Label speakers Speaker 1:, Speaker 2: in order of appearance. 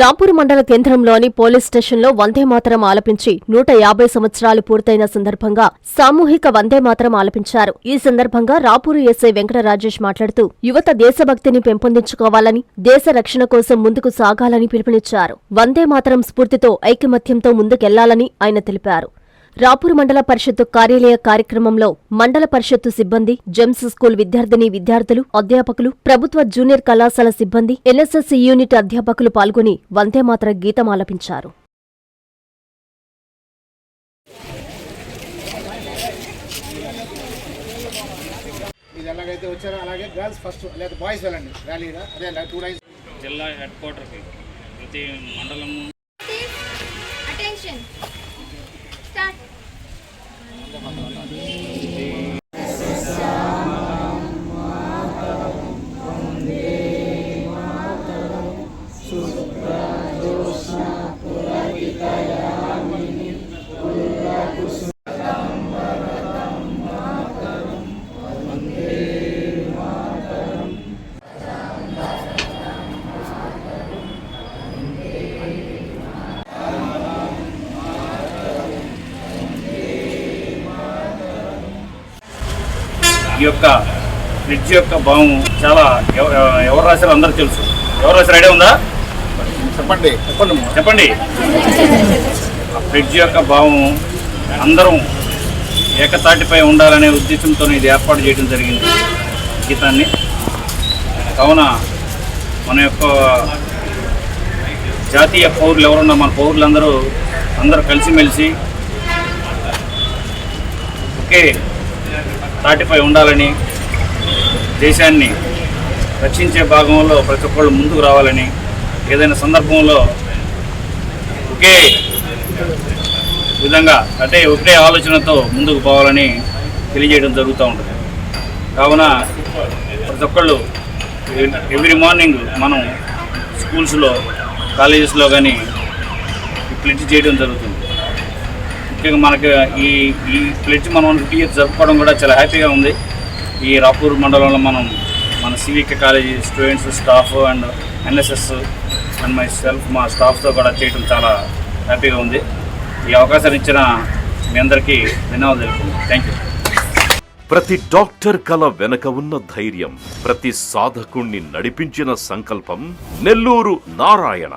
Speaker 1: రాంపూర్ మండల కేంద్రంలోని పోలీస్ స్టేషన్లో వందే మాతరం ఆలపించి నూట యాభై సంవత్సరాలు పూర్తయిన సందర్భంగా సామూహిక వందే మాతరం ఆలపించారు. ఈ సందర్భంగా రాపూరు ఎస్ఐ వెంకట రాజేష్ మాట్లాడుతూ యువత దేశభక్తిని పెంపొందించుకోవాలని దేశ రక్షణ కోసం ముందుకు సాగాలని పిలుపునిచ్చారు. వందే మాతరం స్ఫూర్తితో ఐకమత్యంతో ముందుకెళ్ళాలని ఆయన తెలిపారు. రాపూర్ మండల పరిషత్తు కార్యాలయ కార్యక్రమంలో మండల పరిషత్తు సిబ్బంది జెమ్స్ స్కూల్ విద్యార్థిని విద్యార్థులు అధ్యాపకులు ప్రభుత్వ జూనియర్ కళాశాల సిబ్బంది ఎన్ఎస్ఎస్ యూనిట్ అధ్యాపకులు పాల్గొని వందేమాతర గీతం ఆలపించారు
Speaker 2: మీరు ఎలాగైతే వచ్చారో అలాగే గర్ల్స్ ఫస్ట్ లేదా బాయ్స్ వెళ్ళండి. ర్యాలీగా అదే టూ లైన్స్.
Speaker 3: జిల్లా హెడ్ క్వార్టర్కి ప్రతి మండలము
Speaker 4: Attention. Start.
Speaker 3: ఈ యొక్క ఫ్రిడ్జ్ యొక్క భావం చాలా ఎవ- ఎవరు రాశారో అందరూ తెలుసు. ఎవరు రాశారు? ఐడియా ఉందా?
Speaker 2: చెప్పండి. చెప్పండి.
Speaker 3: చెప్పండి. ఆ ఫ్రిడ్జ్ యొక్క భావం అందరం ఏకతాటిపై ఉండాలనే ఉద్దేశంతో ఇది ఏర్పాటు చేయడం జరిగింది. గీతాన్ని. కావున మన యొక్క జాతీయ పౌరులు ఎవరున్నా మన పౌరులందరూ అందరూ కలిసిమెలిసి ఒకే తాటిపై ఉండాలని దేశాన్ని రక్షించే భాగంలో ప్రతి ఒక్కళ్ళు ముందుకు రావాలని ఏదైనా సందర్భంలో ఒకే విధంగా అంటే ఒకే ఆలోచనతో ముందుకు పోవాలని తెలియజేయడం జరుగుతూ ఉంటుంది. కావున ప్రతి ఒక్కళ్ళు ఎవ్రీ మార్నింగ్ మనం స్కూల్స్లో కాలేజెస్లో కానీ ప్లిట్ చేయడం జరుగుతుంది. ముఖ్యంగా మనకు ఈ ఈ ప్లెడ్జ్ మనం ఫిఫ్టీ ఇయర్స్ జరుపుకోవడం కూడా చాలా హ్యాపీగా ఉంది. ఈ రాపూర్ మండలంలో మనం మన civic college students staff and NSS and myself మా స్టాఫ్తో కూడా చేయడం చాలా హ్యాపీగా ఉంది. ఈ అవకాశాన్ని ఇచ్చిన మీ అందరికీ ధన్యవాదాలు తెలుపుతున్నాను థ్యాంక్ యూ
Speaker 5: ప్రతి డాక్టర్ కల వెనక ఉన్న ధైర్యం ప్రతి సాధకుణ్ణి నడిపించిన సంకల్పం నెల్లూరు నారాయణ.